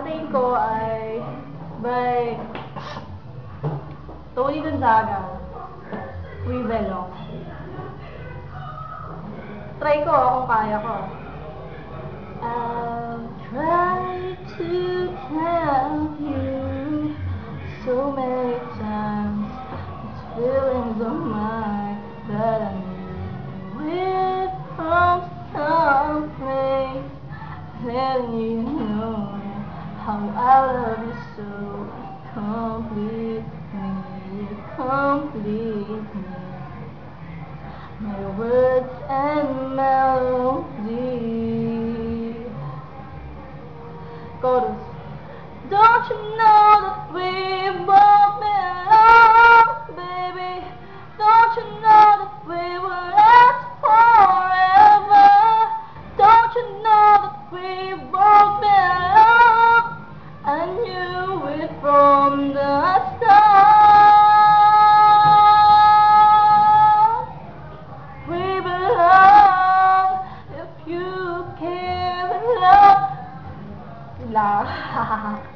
Ate ko ay by Tony Gonzaga. Free Velo. Try ko kung kaya ko. I'll try to tell you so many times these feelings of mine that I knew it from something letting you know Um, I love you so completely, completely. My words and melody. Chorus. Don't you know that we've both been alone, baby? Don't you know that we will last forever? Don't you know that we've from the start. We if you care love. La.